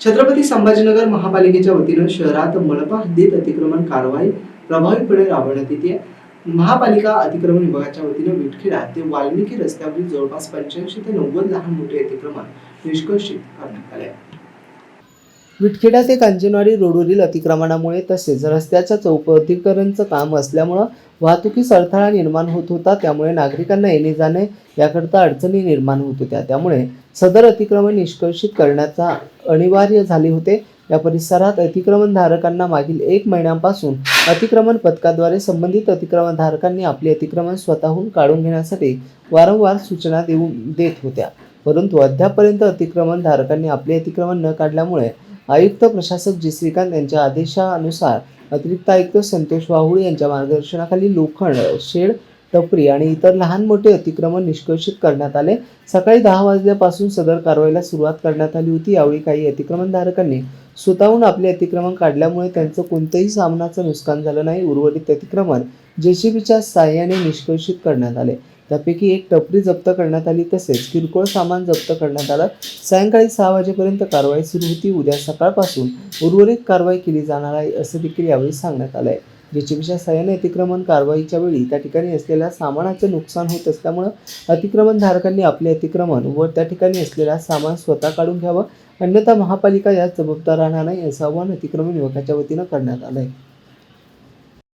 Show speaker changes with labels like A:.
A: छत्रपती संभाजीनगर महापालिकेच्या वतीनं शहरात मनपा हद्दीत अतिक्रमण कारवाई प्रभावीपणे राबवण्यात येते महापालिका अतिक्रमण विभागाच्या वतीनं विटखेडा ते वाल्मिकी रस्त्यावरील जवळपास पंच्याऐंशी ते नव्वद लहान मोठे अतिक्रमण निष्कर्षित करण्यात आले विटखेडा ते कांचनवाडी रोडवरील अतिक्रमणामुळे तसेच रस्त्याच्या चौपदीकरणचं काम असल्यामुळं वाहतुकीस अडथळा निर्माण होत होता त्यामुळे नागरिकांना येणे जाणे याकरता अडचणी निर्माण होत होत्या. त्यामुळे सदर अतिक्रमण निष्कर्षित करण्याचा अनिवार्य झाले होते. या परिसरात अतिक्रमणधारकांना मागील एक महिन्यापासून अतिक्रमण पथकाद्वारे संबंधित अतिक्रमणधारकांनी आपले अतिक्रमण स्वतःहून काढून घेण्यासाठी वारंवार सूचना देऊन देत होत्या. परंतु अद्यापपर्यंत अतिक्रमणधारकांनी आपले अतिक्रमण न काढल्यामुळे आयुक्त प्रशासक जी श्रीकांत यांच्या आदेशानुसार अतिरिक्त आयुक्त संतोष वाहुळे यांच्या मार्गदर्शनाखाली लोखंड शेड टपरी आणि इतर लहान मोठे अतिक्रमण निष्कर्षित करण्यात आले. सकाळी दहा वाजल्यापासून सदर कारवाईला सुरुवात करण्यात आली होती. यावेळी काही अतिक्रमणधारकांनी स्वतःहून आपले अतिक्रमण काढल्यामुळे त्यांचं कोणतंही सामनाचं नुकसान झालं नाही उर्वरित अतिक्रमण जेसीबीच्या साह्याने निष्कर्षित करण्यात आले. त्यापैकी एक टपरी जप्त करण्यात आली तसेच किरकोळ सामान जप्त करण्यात आलं. सायंकाळी सहा वाजेपर्यंत कारवाई सुरू होती. उद्या सकाळपासून उर्वरित कारवाई केली जाणार आहे असं देखील यावेळी सांगण्यात आलं आहे जेसीबीच्या साहाय्याने अतिक्रमण कारवाईच्या वेळी त्या ठिकाणी असलेल्या सामानाचे नुकसान होत असल्यामुळं अतिक्रमणधारकांनी आपले अतिक्रमण व त्या ठिकाणी असलेला सामान स्वतः काढून घ्यावं. अन्यथा महापालिका यास जबाबदार राहणार नाही असं आवाहन अतिक्रमण विभागाच्या वतीनं करण्यात आलं आहे